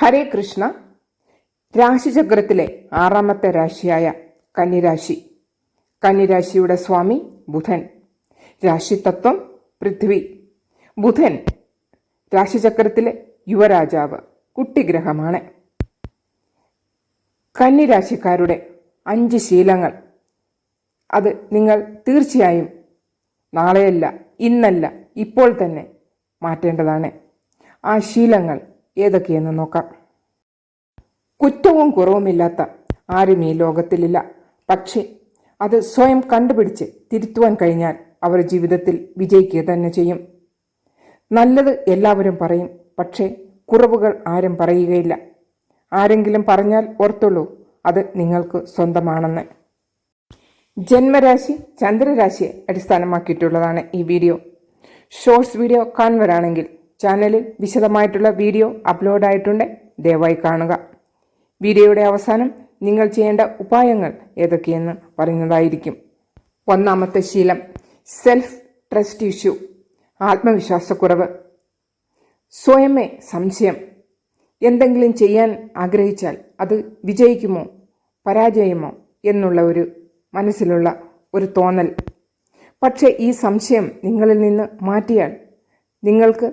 ഹരേ കൃഷ്ണ. രാശിചക്രത്തിലെ ആറാമത്തെ രാശിയായ കന്നിരാശി. കന്നിരാശിയുടെ സ്വാമി ബുധൻ. രാശിതത്വം പൃഥ്വി. ബുധൻ രാശിചക്രത്തിലെ യുവരാജാവ് കുട്ടിഗ്രഹമാണ്. കന്നിരാശിക്കാരുടെ അഞ്ച് ശീലങ്ങൾ. അത് നിങ്ങൾ തീർച്ചയായും നാളെയല്ല ഇന്നല്ല ഇപ്പോൾ തന്നെ മാറ്റേണ്ടതാണ്. ആ ശീലങ്ങൾ ഏതൊക്കെയെന്ന് നോക്കാം. കുറ്റവും കുറവുമില്ലാത്ത ആരും ഈ ലോകത്തിലില്ല. പക്ഷേ അത് സ്വയം കണ്ടുപിടിച്ച് തിരുത്തുവാൻ കഴിഞ്ഞാൽ അവർ ജീവിതത്തിൽ വിജയിക്കുക തന്നെ ചെയ്യും. നല്ലത് എല്ലാവരും പറയും പക്ഷേ കുറവുകൾ ആരും പറയുകയില്ല. ആരെങ്കിലും പറഞ്ഞാൽ ഓർത്തുള്ളൂ അത് നിങ്ങൾക്ക് സ്വന്തമാണെന്ന്. ജന്മരാശി ചന്ദ്രരാശിയെ അടിസ്ഥാനമാക്കിയിട്ടുള്ളതാണ് ഈ വീഡിയോ. ഷോർട്സ് വീഡിയോ കാണുന്നവരാണെങ്കിൽ ചാനലിൽ വിശദമായിട്ടുള്ള വീഡിയോ അപ്ലോഡ് ആയിട്ടുണ്ട് ദയവായി കാണുക. വീഡിയോയുടെ അവസാനം നിങ്ങൾ ചെയ്യേണ്ട ഉപായങ്ങൾ ഏതൊക്കെയെന്ന് പറയുന്നതായിരിക്കും. ഒന്നാമത്തെ ശീലം സെൽഫ് ട്രസ്റ്റ് ഇഷ്യൂ ആത്മവിശ്വാസക്കുറവ് സ്വയമേ സംശയം. എന്തെങ്കിലും ചെയ്യാൻ ആഗ്രഹിച്ചാൽ അത് വിജയിക്കുമോ പരാജയമോ എന്നുള്ള ഒരു മനസ്സിലുള്ള ഒരു തോന്നൽ. പക്ഷേ ഈ സംശയം നിങ്ങളിൽ നിന്ന് മാറ്റിയാൽ നിങ്ങൾക്ക്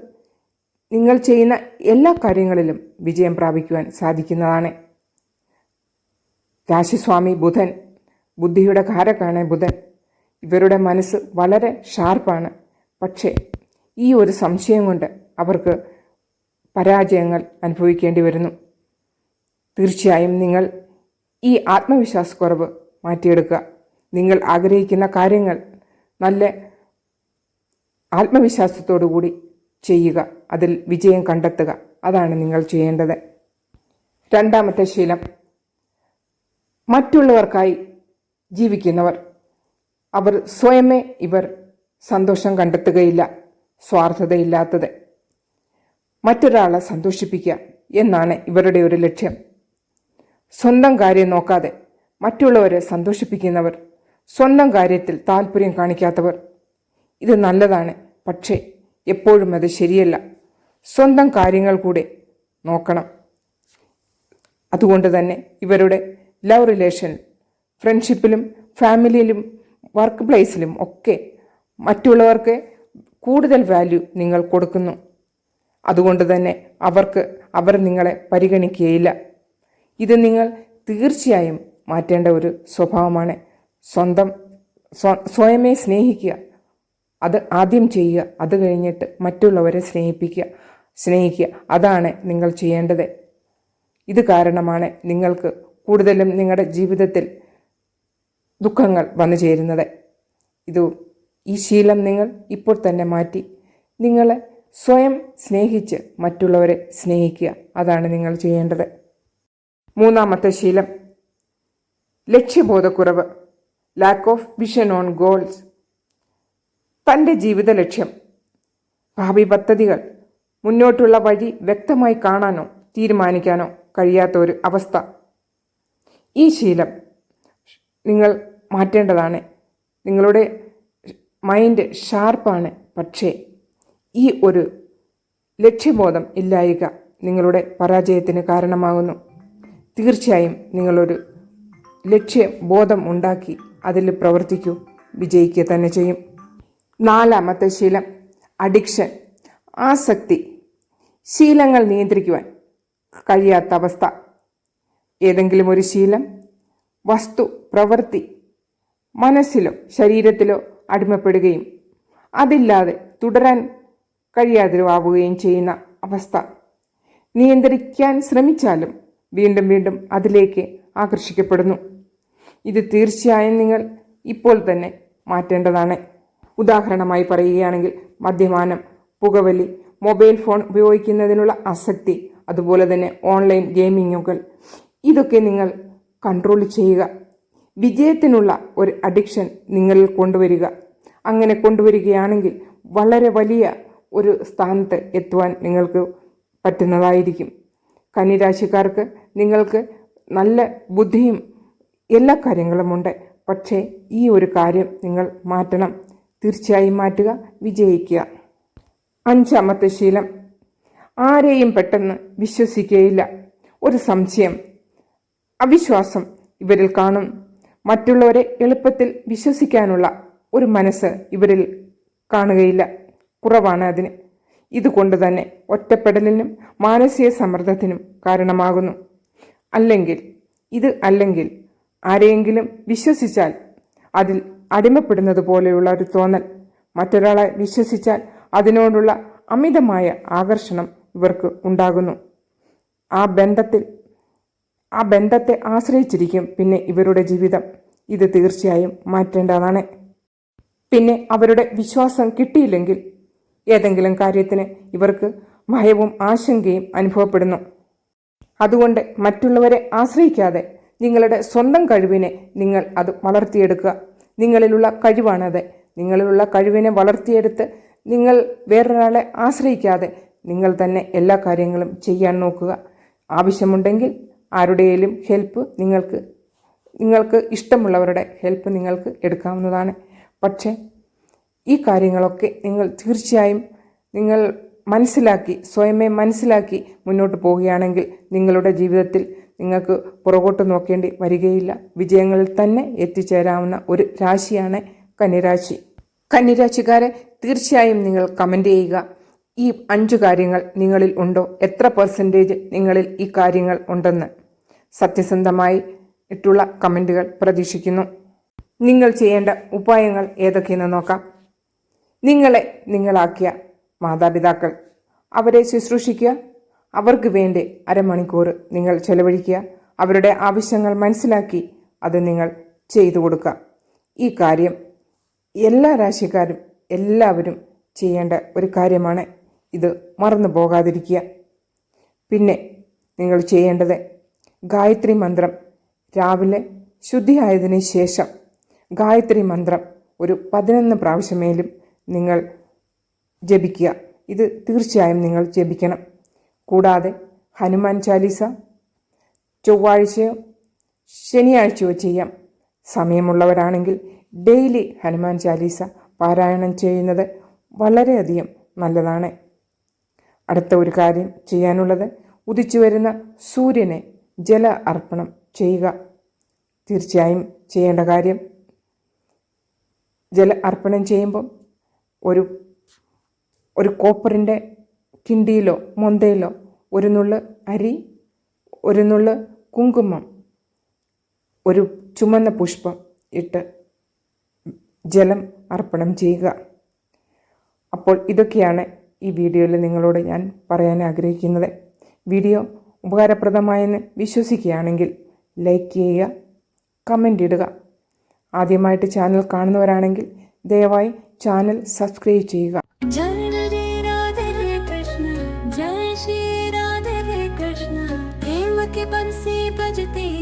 നിങ്ങൾ ചെയ്യുന്ന എല്ലാ കാര്യങ്ങളിലും വിജയം പ്രാപിക്കുവാൻ സാധിക്കുന്നതാണ്. രാശിസ്വാമി ബുധൻ ബുദ്ധിയുടെ കാരക്കാണ് ബുധൻ. ഇവരുടെ മനസ്സ് വളരെ ഷാർപ്പാണ്. പക്ഷേ ഈ ഒരു സംശയം കൊണ്ട് അവർക്ക് പരാജയങ്ങൾ അനുഭവിക്കേണ്ടി വരുന്നു. തീർച്ചയായും നിങ്ങൾ ഈ ആത്മവിശ്വാസക്കുറവ് മാറ്റിയെടുക്കുക. നിങ്ങൾ ആഗ്രഹിക്കുന്ന കാര്യങ്ങൾ നല്ല ആത്മവിശ്വാസത്തോടു കൂടി ചെയ്യുക. അതിൽ വിജയം കണ്ടെത്തുക. അതാണ് നിങ്ങൾ ചെയ്യേണ്ടത്. രണ്ടാമത്തെ ശീലം. മറ്റുള്ളവർക്കായി ജീവിക്കുന്നവർ. അവർ സ്വയമേ ഇവർ സന്തോഷം കണ്ടെത്തുകയില്ല. സ്വാർത്ഥതയില്ലാത്തത്. മറ്റൊരാളെ സന്തോഷിപ്പിക്കുക എന്നാണ് ഇവരുടെ ഒരു ലക്ഷ്യം. സ്വന്തം കാര്യം നോക്കാതെ മറ്റുള്ളവരെ സന്തോഷിപ്പിക്കുന്നവർ. സ്വന്തം കാര്യത്തിൽ താല്പര്യം കാണിക്കാത്തവർ. ഇത് നല്ലതാണ്. പക്ഷേ എപ്പോഴും അത് ശരിയല്ല. സ്വന്തം കാര്യങ്ങൾ കൂടെ നോക്കണം. അതുകൊണ്ട് തന്നെ ഇവരുടെ ലവ് റിലേഷൻ ഫ്രണ്ട്ഷിപ്പിലും ഫാമിലിയിലും വർക്ക് പ്ലേസിലും ഒക്കെ മറ്റുള്ളവർക്ക് കൂടുതൽ വാല്യൂ നിങ്ങൾ കൊടുക്കുന്നു. അതുകൊണ്ട് തന്നെ അവർക്ക് അവർ നിങ്ങളെ പരിഗണിക്കുകയില്ല. ഇത് നിങ്ങൾ തീർച്ചയായും മാറ്റേണ്ട ഒരു സ്വഭാവമാണ്. സ്വന്തം സ്വ- സ്വയമേ സ്നേഹിക്കുക. അത് ആദ്യം ചെയ്യുക. അത് കഴിഞ്ഞിട്ട് മറ്റുള്ളവരെ സ്നേഹിപ്പിക്കുക. സ്നേഹിക്കുക. അതാണ് നിങ്ങൾ ചെയ്യേണ്ടത്. ഇത് കാരണമാണ് നിങ്ങൾക്ക് കൂടുതലും നിങ്ങളുടെ ജീവിതത്തിൽ ദുഃഖങ്ങൾ വന്നു ചേരുന്നത്. ഇത് ഈ ശീലം നിങ്ങൾ ഇപ്പോൾ തന്നെ മാറ്റി. നിങ്ങളെ സ്വയം സ്നേഹിച്ച് മറ്റുള്ളവരെ സ്നേഹിക്കുക. അതാണ് നിങ്ങൾ ചെയ്യേണ്ടത്. മൂന്നാമത്തെ ശീലം. ലക്ഷ്യബോധക്കുറവ്. Lack of vision on goals തന്റെ ജീവിത ലക്ഷ്യം. ഭാവി പദ്ധതികൾ. മുന്നോട്ടുള്ള വഴി വ്യക്തമായി കാണാനോ തീരുമാനിക്കാനോ കഴിയാത്ത ഒരു അവസ്ഥ. ഈ ശീലം നിങ്ങൾ മാറ്റേണ്ടതാണ്. നിങ്ങളുടെ മൈൻഡ് ഷാർപ്പാണ്. പക്ഷേ ഈ ഒരു ലക്ഷ്യബോധം ഇല്ലായിക നിങ്ങളുടെ പരാജയത്തിന് കാരണമാകുന്നു. തീർച്ചയായും നിങ്ങളൊരു ലക്ഷ്യബോധം ഉണ്ടാക്കി അതിൽ പ്രവർത്തിക്കൂ. വിജയിക്കുക തന്നെ ചെയ്യും. നാലാമത്തെ ശീലം അഡിക്ഷൻ ആസക്തി ശീലങ്ങൾ നിയന്ത്രിക്കുവാൻ കഴിയാത്ത അവസ്ഥ. ഏതെങ്കിലും ഒരു ശീലം വസ്തു പ്രവൃത്തി മനസ്സിലോ ശരീരത്തിലോ അടിമപ്പെടുകയും അതില്ലാതെ തുടരാൻ കഴിയാതിരുവാവുകയും ചെയ്യുന്ന അവസ്ഥ. നിയന്ത്രിക്കാൻ ശ്രമിച്ചാലും വീണ്ടും വീണ്ടും അതിലേക്ക് ആകർഷിക്കപ്പെടുന്നു. ഇത് തീർച്ചയായും നിങ്ങൾ ഇപ്പോൾ തന്നെ മാറ്റേണ്ടതാണ്. ഉദാഹരണമായി പറയുകയാണെങ്കിൽ മദ്യപാനം പുകവലി മൊബൈൽ ഫോൺ ഉപയോഗിക്കുന്നതിനുള്ള ആസക്തി അതുപോലെ തന്നെ ഓൺലൈൻ ഗെയിമിങ്ങുകൾ. ഇതൊക്കെ നിങ്ങൾ കൺട്രോൾ ചെയ്യുക. വിജയത്തിനുള്ള ഒരു അഡിക്ഷൻ നിങ്ങളിൽ കൊണ്ടുവരിക. അങ്ങനെ കൊണ്ടുവരികയാണെങ്കിൽ വളരെ വലിയ ഒരു സ്ഥാനത്ത് എത്തുവാൻ നിങ്ങൾക്ക് പറ്റുന്നതായിരിക്കും. കന്നിരാശിക്കാർക്ക് നിങ്ങൾക്ക് നല്ല ബുദ്ധിയും എല്ലാ കാര്യങ്ങളുമുണ്ട്. പക്ഷേ ഈ ഒരു കാര്യം നിങ്ങൾ മാറ്റണം. തീർച്ചയായും മാറ്റുക വിജയിക്കുക. അഞ്ചാമത്തെ ശീലം. ആരെയും പെട്ടെന്ന് വിശ്വസിക്കുകയില്ല. ഒരു സംശയം അവിശ്വാസം ഇവരിൽ കാണും. മറ്റുള്ളവരെ എളുപ്പത്തിൽ വിശ്വസിക്കാനുള്ള ഒരു മനസ്സ് ഇവരിൽ കാണുകയില്ല. കുറവാണ് അതിന്. ഇതുകൊണ്ട് തന്നെ ഒറ്റപ്പെടലിനും മാനസിക സമ്മർദ്ദത്തിനും കാരണമാകുന്നു. അല്ലെങ്കിൽ ഇത് അല്ലെങ്കിൽ ആരെയെങ്കിലും വിശ്വസിച്ചാൽ അതിൽ അടിമപ്പെടുന്നത് പോലെയുള്ള ഒരു തോന്നൽ. മറ്റൊരാളെ വിശ്വസിച്ചാൽ അതിനോടുള്ള അമിതമായ ആകർഷണം ഇവർക്ക് ഉണ്ടാകുന്നു. ആ ബന്ധത്തിൽ ആ ബന്ധത്തെ ആശ്രയിച്ചിരിക്കും പിന്നെ ഇവരുടെ ജീവിതം. ഇത് തീർച്ചയായും മാറ്റേണ്ടതാണ്. പിന്നെ അവരുടെ വിശ്വാസം കിട്ടിയില്ലെങ്കിൽ ഏതെങ്കിലും കാര്യത്തിന് ഇവർക്ക് ഭയവും ആശങ്കയും അനുഭവപ്പെടുന്നു. അതുകൊണ്ട് മറ്റുള്ളവരെ ആശ്രയിക്കാതെ നിങ്ങളുടെ സ്വന്തം കഴിവിനെ നിങ്ങൾ അത് വളർത്തിയെടുക്കുക. നിങ്ങളിലുള്ള കഴിവാണത്. നിങ്ങളിലുള്ള കഴിവിനെ വളർത്തിയെടുത്ത് നിങ്ങൾ വേറൊരാളെ ആശ്രയിക്കാതെ നിങ്ങൾ തന്നെ എല്ലാ കാര്യങ്ങളും ചെയ്യാൻ നോക്കുക. ആവശ്യമുണ്ടെങ്കിൽ ആരുടെയും ഹെൽപ്പ് നിങ്ങൾക്ക് നിങ്ങൾക്ക് ഇഷ്ടമുള്ളവരുടെ ഹെൽപ്പ് നിങ്ങൾക്ക് എടുക്കാവുന്നതാണ്. പക്ഷേ ഈ കാര്യങ്ങളൊക്കെ നിങ്ങൾ തീർച്ചയായും നിങ്ങൾ മനസ്സിലാക്കി സ്വയമേ മനസ്സിലാക്കി മുന്നോട്ട് പോവുകയാണെങ്കിൽ നിങ്ങളുടെ ജീവിതത്തിൽ നിങ്ങൾക്ക് പുറകോട്ട് നോക്കേണ്ടി വരികയില്ല. വിജയങ്ങളിൽ തന്നെ എത്തിച്ചേരാവുന്ന ഒരു രാശിയാണ് കന്നിരാശി. കന്നിരാശിക്കാരെ തീർച്ചയായും നിങ്ങൾ കമന്റ് ചെയ്യുക. ഈ അഞ്ച് കാര്യങ്ങൾ നിങ്ങളിൽ ഉണ്ടോ? എത്ര പെർസെന്റേജ് നിങ്ങളിൽ ഈ കാര്യങ്ങൾ ഉണ്ടെന്ന്. സത്യസന്ധമായി ഇട്ടുള്ള കമന്റുകൾ പ്രതീക്ഷിക്കുന്നു. നിങ്ങൾ ചെയ്യേണ്ട ഉപായങ്ങൾ ഏതൊക്കെയെന്ന് നോക്കാം. നിങ്ങളെ നിങ്ങളാക്കിയ മാതാപിതാക്കൾ. അവരെ ശുശ്രൂഷിക്കുക. അവർക്ക് വേണ്ടി അരമണിക്കൂർ നിങ്ങൾ ചെലവഴിക്കുക. അവരുടെ ആവശ്യങ്ങൾ മനസ്സിലാക്കി അത് നിങ്ങൾ ചെയ്തു കൊടുക്കുക. ഈ കാര്യം എല്ലാ രാശിക്കാരും എല്ലാവരും ചെയ്യേണ്ട ഒരു കാര്യമാണ്. ഇത് മറന്നു പോകാതിരിക്കുക. പിന്നെ നിങ്ങൾ ചെയ്യേണ്ടത് ഗായത്രി മന്ത്രം. രാവിലെ ശുദ്ധിയായതിനു ശേഷം ഗായത്രി മന്ത്രം ഒരു പതിനൊന്ന് പ്രാവശ്യമേലും നിങ്ങൾ ജപിക്കുക. ഇത് തീർച്ചയായും നിങ്ങൾ ജപിക്കണം. കൂടാതെ ഹനുമാൻ ചാലീസ ചൊവ്വാഴ്ചയോ ശനിയാഴ്ചയോ ചെയ്യാം. സമയമുള്ളവരാണെങ്കിൽ ഡെയിലി ഹനുമാൻ ചാലീസ പാരായണം ചെയ്യുന്നത് വളരെയധികം നല്ലതാണ്. അടുത്ത ഒരു കാര്യം ചെയ്യാനുള്ളത് ഉദിച്ചു വരുന്ന സൂര്യനെ ജല അർപ്പണം ചെയ്യുക. തീർച്ചയായും ചെയ്യേണ്ട കാര്യം ജല അർപ്പണം ചെയ്യുമ്പം ഒരു ഒരു കോപ്പറിന്റെ കിണ്ടിയിലോ മൊന്തയിലോ ഒരു നുള്ള് അരി ഒരു നുള്ള് കുങ്കുമം ഒരു ചുമന്ന പുഷ്പം ഇട്ട് ജലം അർപ്പണം ചെയ്യുക. അപ്പോൾ ഇതൊക്കെയാണ് ഈ വീഡിയോയിൽ നിങ്ങളോട് ഞാൻ പറയാൻ ആഗ്രഹിക്കുന്നത്. വീഡിയോ ഉപകാരപ്രദമായെന്ന് വിശ്വസിക്കുകയാണെങ്കിൽ ലൈക്ക് ചെയ്യുക കമന്റ് ഇടുക. ആദ്യമായിട്ട് ചാനൽ കാണുന്നവരാണെങ്കിൽ ദയവായി ചാനൽ സബ്സ്ക്രൈബ് ചെയ്യുക.